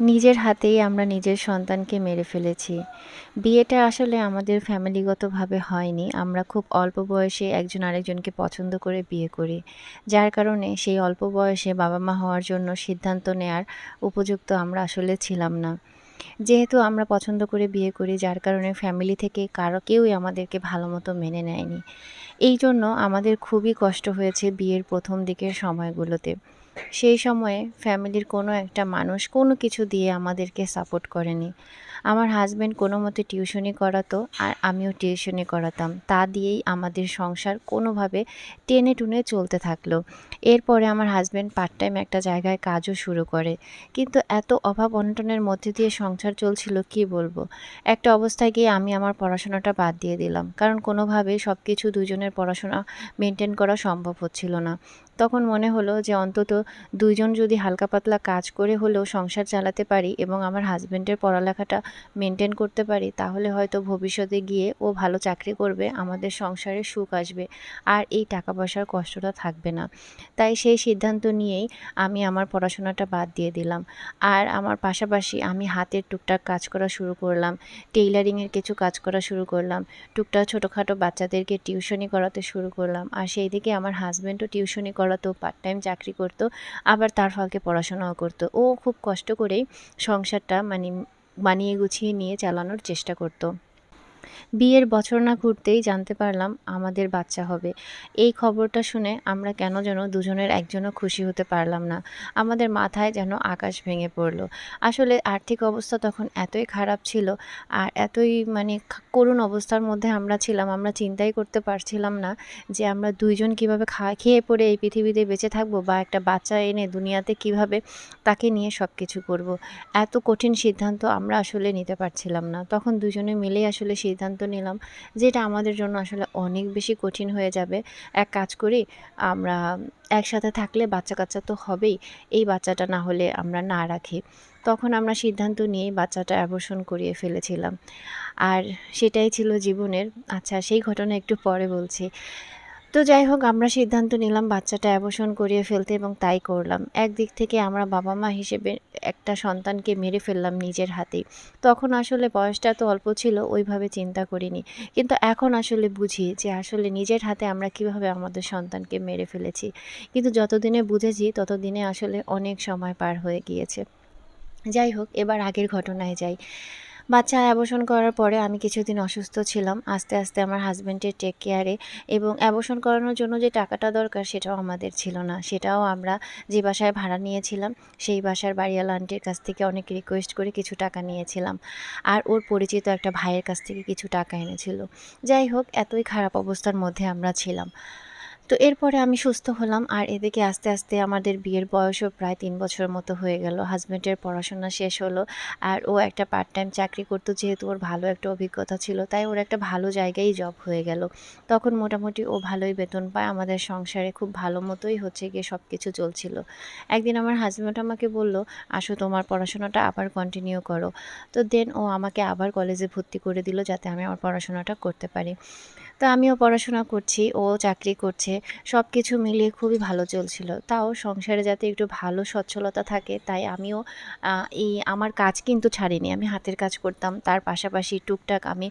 নিজের হাতেই আমরা নিজের সন্তানকে মেরে ফেলেছি। বিয়েটা আসলে আমাদের ফ্যামিলিগতভাবে হয়নি। আমরা খুব অল্প বয়সে একজন আরেকজনকে পছন্দ করে বিয়ে করি। যার কারণে সেই অল্প বয়সে বাবা মা হওয়ার জন্য সিদ্ধান্ত নেয়ার উপযুক্ত আমরা আসলে ছিলাম না। যেহেতু আমরা পছন্দ করে বিয়ে করি, যার কারণে ফ্যামিলি থেকে কারও কেউই আমাদেরকে ভালো মতো মেনে নেয়নি। এই জন্য আমাদের খুবই কষ্ট হয়েছে বিয়ের প্রথম দিকের সময়গুলোতে। সেই সময়ে ফ্যামিলির কোনো একটা মানুষ কোনো কিছু দিয়ে আমাদেরকে সাপোর্ট করেনি। আমার হাজব্যান্ড কোনো মতে টিউশনি করাতো আর আমিও টিউশনি করাতাম। তা দিয়েই আমাদের সংসার কোনোভাবে টেনে টুনে চলতে থাকল। এরপরে আমার হাজব্যান্ড পার্ট টাইম একটা জায়গায় কাজও শুরু করে। কিন্তু এত অভাব অনটনের মধ্যে দিয়ে সংসার চলছিল, কি বলব? একটা অবস্থায় গিয়ে আমি আমার পড়াশোনাটা বাদ দিয়ে দিলাম। কারণ কোনোভাবেই সব কিছু দুজনের পড়াশোনা মেনটেন করা সম্ভব হচ্ছিল না। তখন মনে হলো যে অন্তত দুইজন যদি হালকা পাতলা কাজ করে হলেও সংসার চালাতে পারি এবং আমার হাজব্যান্ডের পড়ালেখাটা মেনটেন করতে পারি, তাহলে হয়তো ভবিষ্যতে গিয়ে ও ভালো চাকরি করবে, আমাদের সংসারে সুখ আসবে আর এই টাকা পয়সার কষ্টটা থাকবে না। তাই সেই সিদ্ধান্ত নিয়েই আমি আমার পড়াশোনাটা বাদ দিয়ে দিলাম। আর আমার পাশাপাশি আমি হাতের টুকটাক কাজ করা শুরু করলাম, টেইলারিংয়ের কিছু কাজ করা শুরু করলাম, টুকটাক ছোটোখাটো বাচ্চাদেরকে টিউশনি করাতে শুরু করলাম। আর সেই দিকে আমার হাজব্যান্ডও টিউশনি করাতো পার্ট টাইম চাকরি করতো, আবার তার ফলকে পড়াশোনাও করতো। ও খুব কষ্ট করেই সংসারটা মানে মানিয়ে গুছিয়ে নিয়ে চালানোর চেষ্টা করতো। বিয়ের বছর না ঘুরতেই জানতে পারলাম আমাদের বাচ্চা হবে। এই খবরটা শুনে আমরা কেন যেন দুজনের একজনও খুশি হতে পারলাম না। আমাদের মাথায় যেন আকাশ ভেঙে পড়ল। আসলে আর্থিক অবস্থা তখন এতই খারাপ ছিল আর এতই মানে করুণ অবস্থার মধ্যে আমরা ছিলাম, আমরা চিন্তাই করতে পারছিলাম না যে আমরা দুইজন কীভাবে খা খেয়ে পড়ে এই পৃথিবীতে বেঁচে থাকব বা একটা বাচ্চা এনে দুনিয়াতে কীভাবে তাকে নিয়ে সব কিছু করব। এত কঠিন সিদ্ধান্ত আমরা আসলে নিতে পারছিলাম না। তখন দুজনে মিলেই আসলে সিদ্ধান্ত নিলাম নিলাম যেটা আমাদের জন্য আসলে অনেক বেশি কঠিন হয়ে যাবে। এক কাজ করি, আমরা একসাথে থাকলে বাচ্চা কাচ্চা তো হবেই, এই বাচ্চাটা না হলে আমরা না রাখি। তখন আমরা সিদ্ধান্ত নিয়েই বাচ্চাটা অ্যাবর্ষণ করিয়ে ফেলেছিলাম। আর সেটাই ছিল জীবনের। আচ্ছা সেই ঘটনা একটু পরে বলছি। তো যাই হোক, আমরা সিদ্ধান্ত নিলাম বাচ্চাটা অ্যাবর্শন করিয়ে ফেলতে এবং তাই করলাম। একদিক থেকে আমরা বাবা মা হিসেবে একটা সন্তানকে মেরে ফেললাম নিজের হাতেই। তখন আসলে বয়সটা তো অল্প ছিল, ওইভাবে চিন্তা করিনি। কিন্তু এখন আসলে বুঝি যে আসলে নিজের হাতে আমরা কীভাবে আমাদের সন্তানকে মেরে ফেলেছি। কিন্তু যতদিনে বুঝেছি, ততদিনে আসলে অনেক সময় পার হয়ে গিয়েছে। যাই হোক, এবার আগের ঘটনায় যাই। বাচ্চা অ্যাবর্শন করার পরে আমি কিছুদিন অসুস্থ ছিলাম। আস্তে আস্তে আমার হাজব্যান্ডের টেক কেয়ারে এবং অ্যাবর্শন করানোর জন্য যে টাকাটা দরকার সেটাও আমাদের ছিল না। সেটাও আমরা যে বাসায় ভাড়া নিয়েছিলাম, সেই বাসার বাড়িওয়ালা আন্টির কাছ থেকে অনেক রিকোয়েস্ট করে কিছু টাকা নিয়েছিলাম। আর ওর পরিচিত একটা ভাইয়ের কাছ থেকে কিছু টাকা এনেছিল। যাই হোক, এতই খারাপ অবস্থার মধ্যে আমরা ছিলাম। তো এরপরে আমি সুস্থ হলাম আর এদিকে আস্তে আস্তে আমাদের বিয়ের বয়সও প্রায় তিন বছর মতো হয়ে গেল। হাজব্যান্ডের পড়াশোনা শেষ হলো আর ও একটা পার্ট টাইম চাকরি করতো যেহেতু ওর ভালো একটা অভিজ্ঞতা ছিল, তাই ওর একটা ভালো জায়গায় জব হয়ে গেল। তখন মোটামুটি ও ভালোই বেতন পায়, আমাদের সংসারে খুব ভালো মতোই হচ্ছে গিয়ে সব কিছু চলছিল। একদিন আমার হাজব্যান্ড আমাকে বলল, আসো তোমার পড়াশোনাটা আবার কন্টিনিউ করো। তো দেন ও আমাকে আবার কলেজে ভর্তি করে দিল যাতে আমি আমার পড়াশোনাটা করতে পারি। তো আমিও পড়াশোনা করছি, ও চাকরি করছে সব কিছু মিলিয়ে খুবই ভালো চলছিল। তাও সংসারে যাতে একটু ভালো সচ্ছলতা থাকে, তাই আমিও এই আমার কাজ কিন্তু ছাড়িনি। আমি হাতের কাজ করতাম, তার পাশাপাশি টুকটাক আমি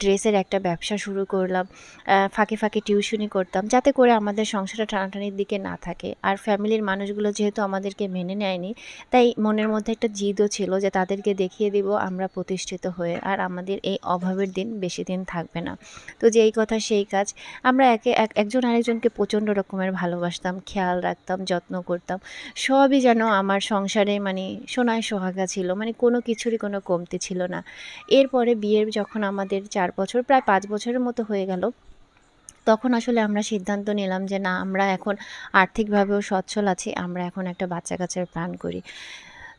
ড্রেসের একটা ব্যবসা শুরু করলাম ফাঁকে ফাঁকে টিউশনি করতাম, যাতে করে আমাদের সংসারটা টানাটানির দিকে না থাকে। আর ফ্যামিলির মানুষগুলো যেহেতু আমাদেরকে মেনে নেয়নি, তাই মনের মধ্যে একটা জিদও ছিল যে তাদেরকে দেখিয়ে দিব আমরা প্রতিষ্ঠিত হয়ে, আর আমাদের এই অভাবের দিন বেশি দিন থাকবে না। তো যেই কথা সেই কাজ, আমরা একে, একজন আরেকজনকে প্রচণ্ড রকমের ভালোবাসতাম, খেয়াল রাখতাম, যত্ন করতাম। সবই যেন আমার সংসারে মানে সোনায় সোহাগা ছিল মানে কোনো কিছুরই কোনো কমতি ছিল না। এরপরে বিয়ের যখন আমাদের চার বছর, প্রায় পাঁচ বছরের মতো হয়ে গেল, তখন আসলে আমরা সিদ্ধান্ত নিলাম যে না, আমরা এখন আর্থিকভাবেও সচ্ছল আছি, আমরা এখন একটা বাচ্চা কাচ্চার প্ল্যান করি।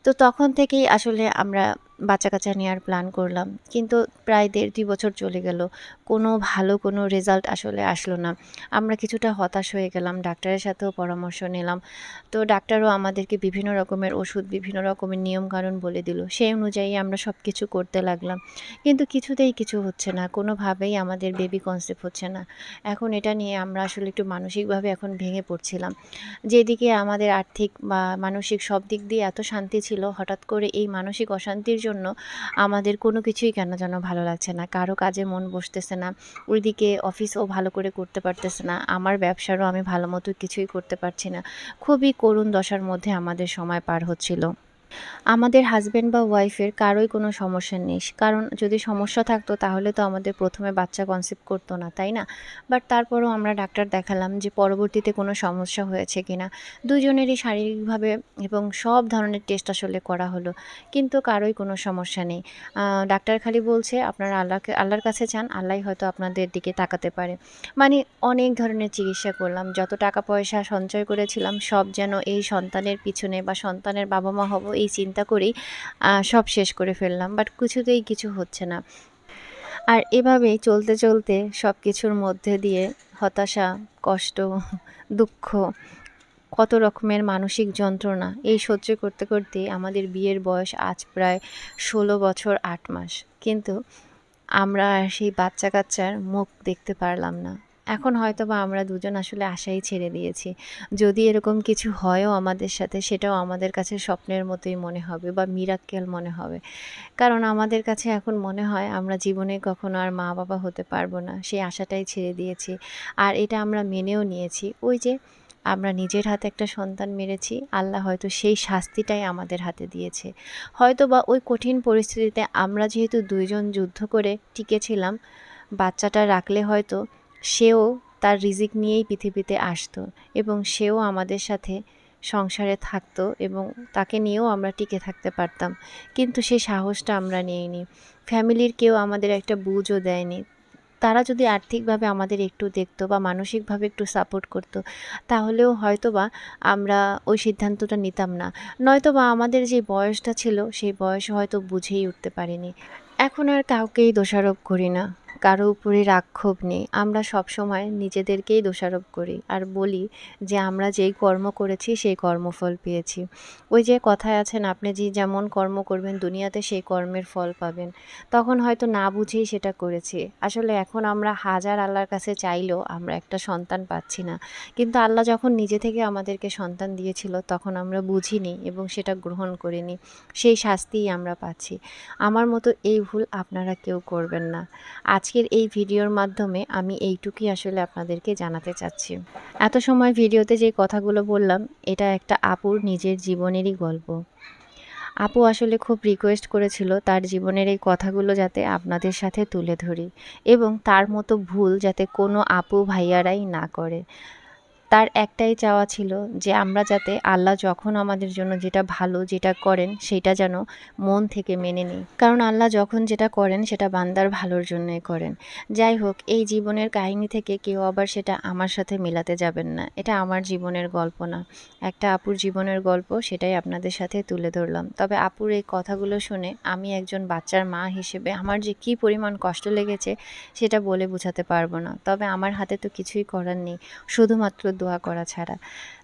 তো তখন থেকেই আসলে আমরা বাচ্চা কাচ্চা নেওয়ার প্ল্যান করলাম। কিন্তু প্রায় দেড় দুই বছর চলে গেল। কোনো ভালো কোনো রেজাল্ট আসলে আসলো না। আমরা কিছুটা হতাশ হয়ে গেলাম, ডাক্তারের সাথেও পরামর্শ নিলাম। তো ডাক্তারও আমাদেরকে বিভিন্ন রকমের ওষুধ, বিভিন্ন রকমের নিয়মকানুন বলে দিল। সেই অনুযায়ী আমরা সব কিছু করতে লাগলাম। কিন্তু কিছুতেই কিছু হচ্ছে না। কোনোভাবেই আমাদের বেবি কনসেপ্ট হচ্ছে না। এখন এটা নিয়ে আমরা আসলে একটু মানসিকভাবে এখন ভেঙে পড়ছিলাম। যেদিকে আমাদের আর্থিক বা মানসিক সব দিক দিয়ে এত শান্তি ছিল, হঠাৎ করে এই মানসিক অশান্তির জন্য আমাদের কোনো কিছুই কেন যেন ভালো লাগছে না। কারও কাজে মন বসতেছে না, ওইদিকে অফিসও ভালো করে করতে পারতেছে না, আমার ব্যবসারও আমি ভালো মতো কিছুই করতে পারছি না। খুবই করুণ দশার মধ্যে আমাদের সময় পার হচ্ছিল। আমাদের হাজব্যান্ড বা ওয়াইফের কারোই কোনো সমস্যা নেই। কারণ যদি সমস্যা থাকতো তাহলে তো আমাদের প্রথমে বাচ্চা কনসেপ্ট করতো না, তাই না? বাট তারপরেও আমরা ডাক্তার দেখালাম যে পরবর্তীতে কোনো সমস্যা হয়েছে কি না দুজনেরই শারীরিকভাবে এবং সব ধরনের টেস্ট আসলে করা হলো, কিন্তু কারোই কোনো সমস্যা নেই। ডাক্তার খালি বলছে, আপনারা আল্লাহকে, আল্লাহর কাছে চান আল্লাহ হয়তো আপনাদের দিকে তাকাতে পারে। মানে অনেক ধরনের চিকিৎসা করলাম, যত টাকা পয়সা সঞ্চয় করেছিলাম, সব যেন এই সন্তানের পিছনে বা সন্তানের বাবা মা হব এই চিন্তা করেই সব শেষ করে ফেললাম বাট কিছুতেই কিছু হচ্ছে না। আর এভাবেই চলতে চলতে সব কিছুর মধ্যে দিয়ে হতাশা, কষ্ট, দুঃখ, কত রকমের মানসিক যন্ত্রণা, এই সহ্য করতে করতে আমাদের বিয়ের বয়স আজ প্রায় ষোলো বছর আট মাস। কিন্তু আমরা সেই বাচ্চা কাচ্চার মুখ দেখতে পারলাম না। এখন হয়তো বা আমরা দুজন আসলে আশাই ছেড়ে দিয়েছি। যদি এরকম কিছু হয়ও আমাদের সাথে, সেটাও আমাদের কাছে স্বপ্নের মতোই মনে হবে বা মিরাক্কেল মনে হবে। কারণ আমাদের কাছে এখন মনে হয় আমরা জীবনে কখনো আর মা বাবা হতে পারব না। সেই আশাটাই ছেড়ে দিয়েছি। আর এটা আমরা মেনেও নিয়েছি। ওই যে আমরা নিজের হাতে একটা সন্তান মেরেছি, আল্লাহ হয়তো সেই শাস্তিটাই আমাদের হাতে দিয়েছে। হয়তো বা ওই কঠিন পরিস্থিতিতে আমরা যেহেতু দুইজন যুদ্ধ করে টিকেছিলাম, বাচ্চাটা রাখলে হয়তো সেও তার রিজিক নিয়েই পৃথিবীতে আসতো এবং সেও আমাদের সাথে সংসারে থাকতো এবং তাকে নিয়েও আমরা টিকে থাকতে পারতাম। কিন্তু সেই সাহসটা আমরা নিইনি। ফ্যামিলির কেউ আমাদের একটা বুঝও দেয়নি। তারা যদি আর্থিকভাবে আমাদের একটু দেখতো বা মানসিকভাবে একটু সাপোর্ট করতো, তাহলেও হয়তো বা আমরা ওই সিদ্ধান্তটা নিতাম না। নয়তো বা আমাদের যে বয়সটা ছিল, সেই বয়স হয়তো বুঝেই উঠতে পারিনি। এখন আর কাউকেই দোষারোপ করি না। কারও উপরে রাক্ষোভ নেই। আমরা সব সময় নিজেদেরকেই দোষারোপ করি আর বলি যে আমরা যেই কর্ম করেছি সেই কর্মফল পেয়েছি। ওই যে কথায় আছেন আপনি যে যেমন কর্ম করবেন দুনিয়াতে সেই কর্মের ফল পাবেন। তখন হয়তো না বুঝেই সেটা করেছি। আসলে এখন আমরা হাজার আল্লাহর কাছে চাইলেও আমরা একটা সন্তান পাচ্ছি না। কিন্তু আল্লাহ যখন নিজে থেকে আমাদেরকে সন্তান দিয়েছিল তখন আমরা বুঝিনি এবং সেটা গ্রহণ করিনি। সেই শাস্তিই আমরা পাচ্ছি। আমার মতো এই ভুল আপনারা কেউ করবেন না। আজ আজকের এই ভিডিওর মাধ্যমে আমি এইটুকুই আসলে আপনাদেরকে জানাতে চাচ্ছি। এত সময় ভিডিওতে যে কথাগুলো বললাম, এটা একটা আপুর নিজের জীবনেরই গল্প। আপু আসলে খুব রিকোয়েস্ট করেছিল তার জীবনের এই কথাগুলো যাতে আপনাদের সাথে তুলে ধরি এবং তার মতো ভুল যাতে কোনো আপু ভাইয়ারাই না করে। তার একটাই চাওয়া ছিল যে আমরা যাতে আল্লাহ যখন আমাদের জন্য যেটা ভালো যেটা করেন সেটা যেন মন থেকে মেনে নিই। কারণ আল্লাহ যখন যেটা করেন সেটা বান্দার ভালোর জন্যই করেন। যাই হোক, এই জীবনের কাহিনী থেকে কেউ আবার সেটা আমার সাথে মেলাতে যাবেন না। এটা আমার জীবনের গল্প না। একটা আপুর জীবনের গল্প সেটাই আপনাদের সাথে তুলে ধরলাম। তবে আপুর এই কথাগুলো শুনে আমি একজন বাচ্চার মা হিসেবে আমার যে কি পরিমাণ কষ্ট লেগেছে সেটা বলে বোঝাতে পারব না। তবে আমার হাতে তো কিছুই করার নেই। শুধুমাত্র দোয়া করা ছাড়া।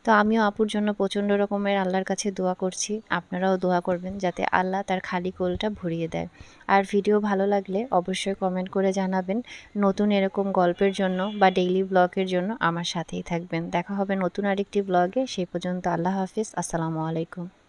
তো আমিও আপুর জন্য প্রচণ্ড রকমের আল্লাহর কাছে দোয়া করছি। আপনারাও দোয়া করবেন যাতে আল্লাহ তার খালি কোলটা ভরিয়ে দেয়। আর ভিডিও ভালো লাগলে অবশ্যই কমেন্ট করে জানাবেন। নতুন এরকম গল্পের জন্য বা ডেইলি ব্লগের জন্য আমার সাথেই থাকবেন। দেখা হবে নতুন আরেকটি ব্লগে সেই পর্যন্ত আল্লাহ হাফিজ। আসসালামু আলাইকুম।